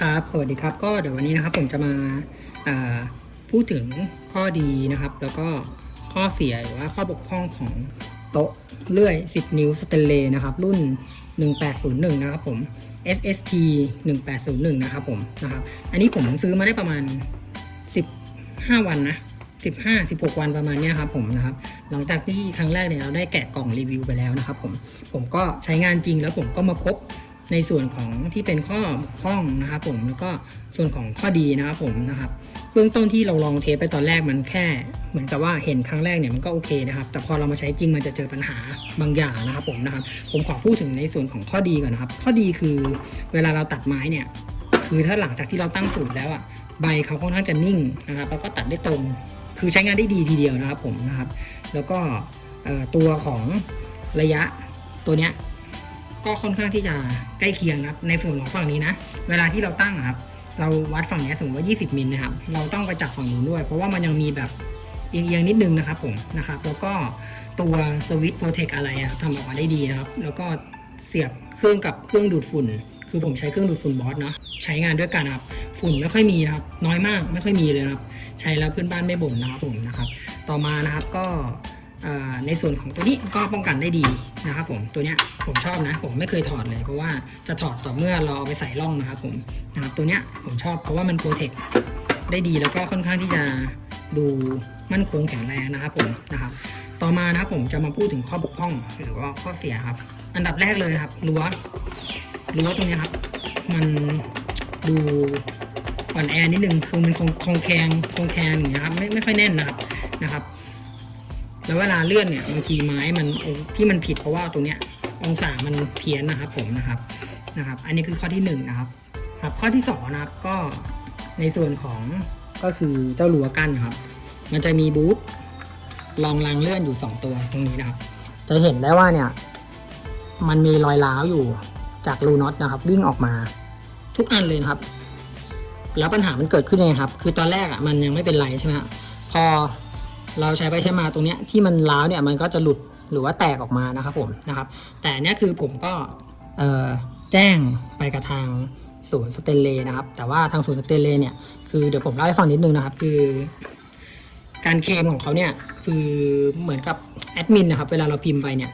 ครับ สวัสดีครับ ก็เดี๋ยววันนี้นะครับผมจะมาาพูดถึงข้อดีนะครับ แล้วก็ข้อเสียหรือว่าข้อบกพร่องของโต๊ะเลื่อย 10 นิ้วสเตนเลสนะครับ รุ่น 1801 นะครับผม SST 1801 นะครับผมนะครับ อันนี้ผมซื้อมาได้ประมาณ 15 วันนะ 15 16 วันประมาณนี้ครับผมนะครับหลังจากที่ครั้งแรกเนี่ยเราได้แกะกล่องรีวิวไปแล้วนะครับผมผมก็ใช้งานจริงแล้วผมก็มาพบในส่วนของที่เป็นข้อบกพร่องนะครับผมแล้วก็ส่วนของข้อดีนะครับผมนะครับเบื้องต้นที่เราลองเทสไปตอนแรกมันแค่ เหมือนกับว่าเห็นครั้งแรกเนี่ยมันก็โอเคนะครับ แต่พอเรามาใช้จริงมันจะเจอปัญหาบางอย่างนะครับผมนะครับ ผมขอพูดถึงในส่วนของข้อดีก่อนนะครับ ข้อดีคือเวลาเราตัดไม้เนี่ยคือถ้าหลังจากที่เราตั้งสูตรแล้วอะใบเขาค่อนข้างจะนิ่งนะครับแล้วก็ตัดได้ตรง คือใช้งานได้ดีทีเดียวนะครับผมนะครับ แล้วก็ตัวของระยะตัวเนี้ยก็ค่อนข้างที่จะใกล้เคียงนะครับในส่วนของฝั่งนี้นะ เวลาที่เราตั้งอะครับ เราวัดฝั่งนี้สมมติว่า 20 มิลนะครับ เราต้องไปจับฝั่งนู้นด้วย เพราะว่ามันยังมีแบบเอียงๆนิดนึงนะครับผมนะครับ แล้วก็ตัวสวิตช์โปรเทคอะไรอะทำออกมาได้ดีนะครับ แล้วก็เสียบเครื่องกับเครื่องดูดฝุ่น คือผมใช้เครื่องดูดฝุ่นบอสเนาะใช้งานด้วยกันครับฝุ่นไม่ค่อยมีนะครับน้อยมากไม่ค่อยมีเลยครับใช้แล้วเพื่อนบ้านไม่บ่นนะครับผมนะครับต่อมานะครับก็ในส่วนของตัวนี้ก็ป้องกันได้ดีนะครับผมตัวเนี้ยผมชอบนะ ผมไม่เคยถอดเลยเพราะว่าจะถอดต่อเมื่อเราเอาไปใส่ร่องนะครับผมนะครับตัวเนี้ยผมชอบเพราะว่ามันโปรเทคได้ดีแล้วก็ค่อนข้างที่จะดูมั่นคงแข็งแรงนะครับผมนะครับต่อมานะครับผมจะมาพูดถึงข้อบกพร่องหรือว่าข้อเสียครับ อันดับแรกเลยนะครับรั้ว รั้วตรงนี้ครับ มันดูอ่อนแอนิดนึงคือมันคงคงแข็งคงแข็งอย่างเงี้ยครับไม่ไม่ค่อยแน่นนะครับนะครับ แล้วเวลาเลื่อนเนี่ยบางทีไม้มันที่มันผิดเพราะว่าตรงเนี้ยองศามันเพี้ยนนะครับผมนะครับนะครับ อันนี้คือข้อที่หนึ่งนะครับครับ ข้อที่สองนะครับก็ในส่วนของก็คือเจ้ารั้วกั้นนะครับ มันจะมีบูทรองรางเลื่อนอยู่สองตัวตรงนี้นะครับ จะเห็นได้ว่าเนี่ย มันมีรอยร้าวอยู่ จากรูน็อตนะครับวิ่งออกมาทุกอันเลยนะครับ แล้วปัญหามันเกิดขึ้นยังไงครับ คือตอนแรกอะมันยังไม่เป็นไรใช่ไหมฮะพอเราใช้ไปใช้มาตรงเนี้ยที่มันร้าวเนี่ยมันก็จะหลุดหรือว่าแตกออกมานะครับผมนะครับ แต่เนี้ยคือผมก็แจ้งไปกับทางศูนย์สเตนเลนะครับ แต่ว่าทางศูนย์สเตนเลเนี่ยคือเดี๋ยวผมเล่าให้ฟังนิดนึงนะครับ คือ การเคลมของเขาเนี่ยคือเหมือนกับแอดมินนะครับ เวลาเราพิมพ์ไปเนี่ย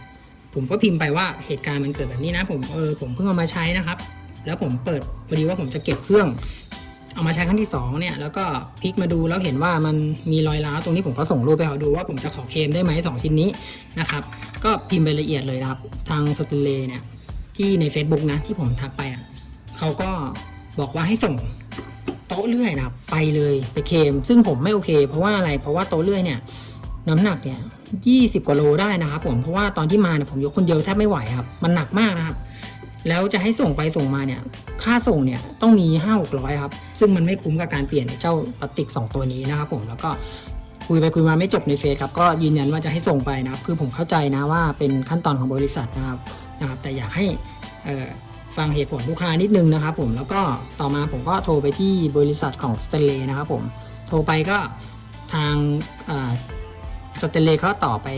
ผมก็พิมพ์ไปว่าเหตุการณ์มันเกิดแบบนี้นะ ผมเออผมเพิ่งเอามาใช้นะครับ แล้วผมเปิดพอดีว่าผมจะเก็บเครื่อง เอามาใช้ครั้งที่สองเนี่ยแล้วก็พลิกมาดูแล้วเห็นว่ามันมีรอยร้าวตรงนี้ผมก็ส่งรูปไปเขาดูว่าผมจะขอเคลมได้ไหมสองชิ้นนี้นะครับ ก็พิมพ์ไปละเอียดเลยนะครับ ทางสเตเลเนี่ยที่ใน Facebook นะที่ผมทักไปอะเขาก็บอกว่าให้ส่งโต๊ะเลื่อยนะครับไปเลยไปเคลมซึ่งผมไม่โอเค เพราะว่าอะไรเพราะว่าโต๊ะเลื่อยเนี่ย น้ำหนักเนี่ยยี่สิบกว่าโลได้นะครับผมเพราะว่าตอนที่มาเนี่ยผมยกคนเดียวแทบไม่ไหวครับมันหนักมากนะครับแล้วจะให้ส่งไปส่งมาเนี่ย ค่าส่งเนี่ยต้องมีห้าหกร้อยครับ ซึ่งมันไม่คุ้มกับการเปลี่ยนเจ้าปฏิกสองตัวนี้นะครับผมแล้วก็คุยไปคุยมาไม่จบในเฟซครับก็ยืนยันว่าจะให้ส่งไปนะครับ คือผมเข้าใจนะว่าเป็นขั้นตอนของบริษัทนะครับนะครับ แต่อยากให้ฟังเหตุผลลูกค้านิดนึงนะครับ ผมแล้วก็ต่อมาผมก็โทรไปที่บริษัทของสเตเลนะครับผมโทรไปก็ทาง สเตเลเขาต่อไป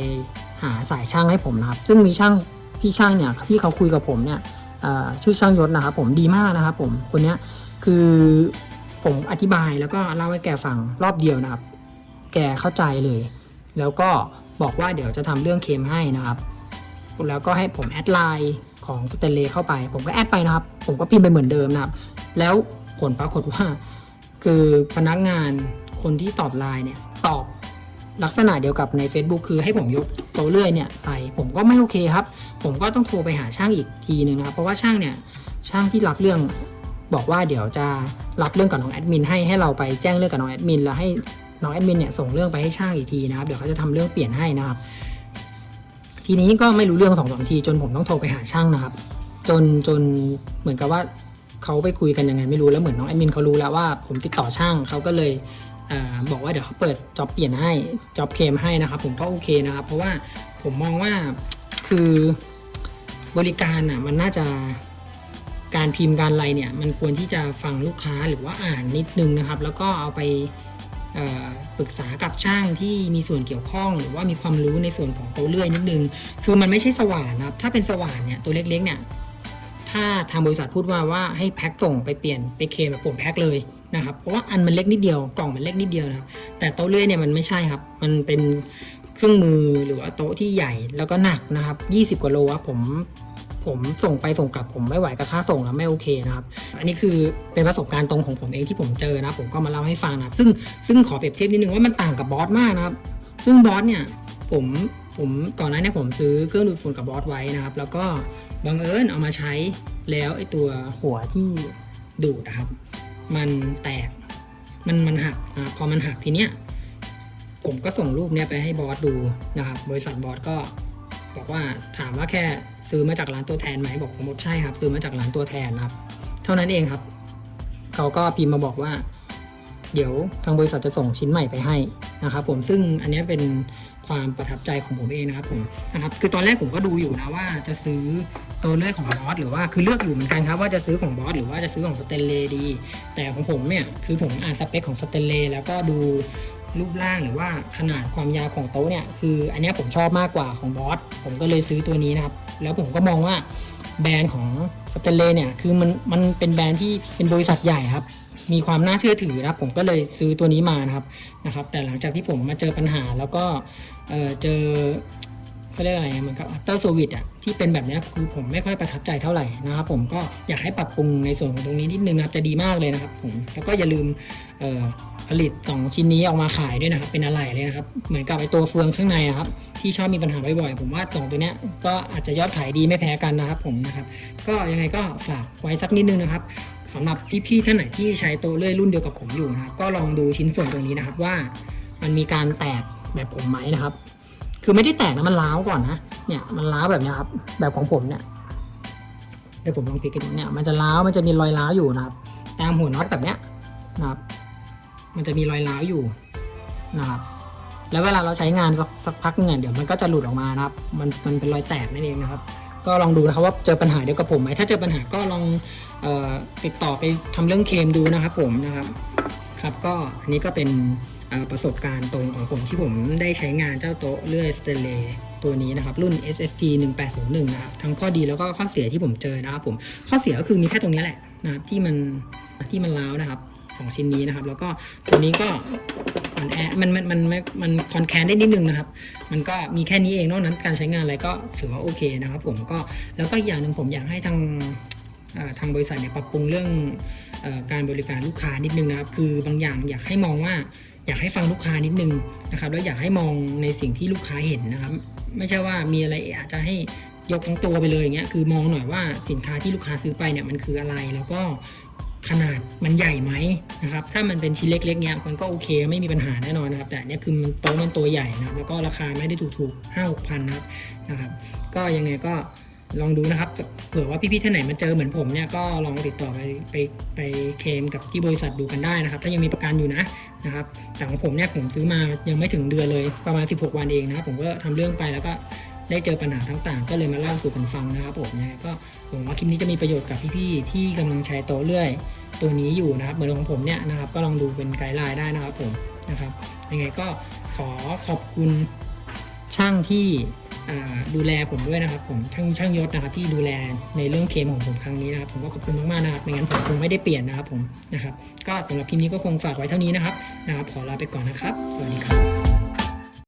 หาสายช่างให้ผมนะครับ ซึ่งมีช่างพี่ช่างเนี่ยที่เขาคุยกับผมเนี่ยชื่อช่างยศนะครับผมดีมากนะครับผมคนเนี้ยคือผมอธิบายแล้วก็เล่าให้แกฟังรอบเดียวนะครับ แกเข้าใจเลย แล้วก็บอกว่าเดี๋ยวจะทำเรื่องเคมให้นะครับ แล้วก็ให้ผมแอดไลน์ของสเตเลเข้าไป ผมก็แอดไปนะครับ ผมก็พิมพ์ไปเหมือนเดิมนะครับ แล้วผลปรากฏว่า คือพนักงานคนที่ตอบไลน์เนี่ยตอบ ลักษณะเดียวกับใน Facebook คือให้ผมยกโต๊ะเลื่อยเนี่ยไปผมก็ไม่โอเคครับ ผมก็ต้องโทรไปหาช่างอีกทีหนึ่งนะครับ เพราะว่าช่างเนี่ยช่างที่รับเรื่องบอกว่าเดี๋ยวจะรับเรื่องกับน้องแอดมินให้ให้เราไปแจ้งเรื่องกับน้องแอดมินแล้วให้น้องแอดมินเนี่ยส่งเรื่องไปให้ช่างอีกทีนะครับเดี๋ยวเขาจะทำเรื่องเปลี่ยนให้นะครับ ทีนี้ก็ไม่รู้เรื่องสองสามที จนผมต้องโทรไปหาช่างนะครับ จนจนเหมือนกับว่าเขาไปคุยกันยังไงไม่รู้แล้วเหมือนน้องแอดมินเขารู้แล้วว่าผมติดต่อช่างเขาก็เลย บอกว่าเดี๋ยวเขาเปิดจ็อบเปลี่ยนให้จ็อบเคลมให้นะครับ ผมก็โอเคนะครับ เพราะว่าผมมองว่าคือบริการอะมันน่าจะการพิมพ์การอะไรเนี่ย มันควรที่จะฟังลูกค้าหรือว่าอ่านนิดนึงนะครับ แล้วก็เอาไปปรึกษากับช่างที่มีส่วนเกี่ยวข้อง หรือว่ามีความรู้ในส่วนของโต๊ะเลื่อยนิดนึง คือมันไม่ใช่สว่านนะครับ ถ้าเป็นสว่านเนี่ยตัวเล็กๆเนี่ยถ้าทางบริษัทพูดว่าว่าให้แพ็คส่งไปเปลี่ยนไปเคลมแบบผมแพ็คเลย นะครับ เพราะว่าอันมันเล็กนิดเดียวกล่องมันเล็กนิดเดียวนะครับ แต่โต๊ะเลื่อยเนี่ยมันไม่ใช่ครับ มันเป็นเครื่องมือหรือว่าโต๊ะที่ใหญ่แล้วก็หนักนะครับ 20 กว่าโลครับผมผมส่งไปส่งกลับผมไม่ไหวกับค่าส่งแล้วไม่โอเคนะครับ อันนี้คือเป็นประสบการณ์ตรงของผมเองที่ผมเจอนะผมก็มาเล่าให้ฟังนะครับซึ่งซึ่งขอเปรียบเทียบนิดนึงว่ามันต่างกับบอสมากนะครับ ซึ่งบอสเนี่ยผมผมก่อนหน้านี้ผมซื้อเครื่องดูดฝุ่นกับบอสไว้นะครับ แล้วก็บังเอิญเอามาใช้แล้วไอ้ตัวหัวที่ดูดนะครับ มันแตก มันมันหักนะครับพอมันหักทีเนี้ย ผมก็ส่งรูปเนี้ยไปให้บอสดูนะครับ บริษัทบอสก็บอกว่าถามว่าแค่ซื้อมาจากร้านตัวแทนไหมบอกผมบอกใช่ครับ ซื้อมาจากร้านตัวแทนครับ เท่านั้นเองครับ เขาก็พิมพ์มาบอกว่า เดี๋ยวทางบริษัทจะส่งชิ้นใหม่ไปให้นะครับผมซึ่งอันนี้เป็นความประทับใจของผมเองนะครับผมนะครับคือตอนแรกผมก็ดูอยู่นะว่าจะซื้อตัวเลือกของบอสหรือว่าคือเลือกอยู่เหมือนกันครับว่าจะซื้อของบอสหรือว่าจะซื้อของสเตนเลดี แต่ของผมเนี่ยคือผมอ่านสเปคของสเตนเลแล้วก็ดูรูปร่างหรือว่าขนาดความยาวของโต๊ะเนี่ยคืออันนี้ผมชอบมากกว่าของบอสผมก็เลยซื้อตัวนี้นะครับแล้วผมก็มองว่าแบรนด์ของสเตนเลเนี่ยคือมันมันเป็นแบรนด์ที่เป็นบริษัทใหญ่ครับ มีความน่าเชื่อถือนะครับ ผมก็เลยซื้อตัวนี้มานะครับนะครับ แต่หลังจากที่ผมมาเจอปัญหาแล้วก็เออเจอเขาเรียกอะไรเหมือนกับ after service อะที่เป็นแบบนี้คือผมไม่ค่อยประทับใจเท่าไหร่นะครับ ผมก็อยากให้ปรับปรุงในส่วนของตรงนี้นิดนึงนะจะดีมากเลยนะครับ ผมแล้วก็อย่าลืมเอ่อผลิต 2 ชิ้นนี้ออกมาขายด้วยนะครับ เป็นอะไรเลยนะครับ เหมือนกับไอตัวเฟืองข้างในอะครับ ที่ชอบมีปัญหาบ่อยๆผมว่าสองตัวเนี้ยก็อาจจะยอดขายดีไม่แพ้กันนะครับ ผมนะครับ ก็ยังไงก็ฝากไว้สักนิดนึงนะครับ สำหรับพี่ๆท่านไหนที่ใช้โต๊ะเลื่อยรุ่นเดียวกับผมอยู่นะครับก็ลองดูชิ้นส่วนตรงนี้นะครับว่ามันมีการแตกแบบผมไหมนะครับ คือไม่ได้แตกนะมันร้าวก่อนนะเนี่ยมันร้าวแบบนี้ครับแบบของผมเนี่ยเดี๋ยวผมลองพลิกกันดูเนี่ยมันจะร้าวมันจะมีรอยร้าวอยู่นะครับ ตามหัวน็อตแบบเนี้ยนะครับมันจะมีรอยร้าวอยู่นะครับแล้วเวลาเราใช้งานสักพักหนึงอะเดี๋ยวมันก็จะหลุดออกมานะครับ มันมันเป็นรอยแตกนั่นเองนะครับ ก็ลองดูนะครับว่าเจอปัญหาเดียวกับผมไหมถ้าเจอปัญหาก็ลองออติดต่อไปทำเรื่องเคมดูนะครับผมนะครับครับก็อันนี้ก็เป็นประสบการณ์ตรงของผมที่ผมได้ใช้งานเจ้าโต๊ะเลื่อยสเตเลตัวนี้นะครับ รุ่น SST 1801นะครับทั้งข้อดีแล้วก็ข้อเสียที่ผมเจอนะครับผมข้อเสียก็คือมีแค่ตรงนี้แหละนะครับที่มันที่มันร้าวนะครับ สองชิ้นนี้นะครับ แล้วก็ตัวนี้ก็มันแอมันมันมันมันมันคอนแคนได้นิดนึงนะครับ มันก็มีแค่นี้เองนอกนั้นการใช้งานอะไรก็ถือว่าโอเคนะครับ ผมก็แล้วก็อย่างหนึ่งผมอยากให้ทางทางบริษัทเนี่ยปรับปรุงเรื่องอการบริการลูกค้านิดนึงนะครับ คือบางอย่างอยากให้มองว่าอยากให้ฟังลูกค้านิดนึงนะครับแล้วอยากให้มองในสิ่งที่ลูกค้าเห็นนะครับ ไม่ใช่ว่ามีอะไรอาจจะให้ยกทั้งตัวไปเลยอย่างเงี้ยคือมองหน่อยว่าสินค้าที่ลูกค้าซื้อไปเนี่ยมันคืออะไร แล้วก็ ขนาดมันใหญ่ไหมนะครับถ้ามันเป็นชิ้นเล็กๆเนี้ยมันก็โอเคไม่มีปัญหาแน่นอนนะครับแต่เนี้ยคือมันโต๊ะมันตัวใหญ่นะครับแล้วก็ราคาไม่ได้ถูกๆห้าหกพันนะครับนะครับ ก็ยังไงก็ลองดูนะครับเผื่อว่าพี่ๆท่านไหนมาเจอเหมือนผมเนี่ยก็ลองติดต่อไปไปไปเคลมกับที่บริษัทดูกันได้นะครับ ถ้ายังมีประกันอยู่นะนะครับแต่ของผมเนี่ยผมซื้อมายังไม่ถึงเดือนเลยประมาณ 16 วันเองนะครับผมก็ทำเรื่องไปแล้วก็ ได้เจอปัญหาต่างๆ ก็เลยมาเล่าสู่กันฟังนะครับผมยังไงก็หวังว่าคลิปนี้จะมีประโยชน์กับพี่ๆที่กำลังใช้โต๊ะเลื่อย ตัวนี้อยู่นะครับเหมือนของผมเนี่ยนะครับก็ลองดูเป็นไกด์ไลน์ได้นะครับผมนะครับยังไงก็ขอขอบคุณช่างที่ดูแลผมด้วยนะครับผมช่างช่างยศนะครับที่ดูแลในเรื่องเคมของผมครั้งนี้นะครับผมก็ขอบคุณมากๆนะครับไม่งั้นผมคงไม่ได้เปลี่ยนนะครับผมนะครับ ก็สำหรับคลิปนี้ก็คงฝากไว้เท่านี้นะครับนะครับ ขอลาไปก่อนนะครับ สวัสดีครับ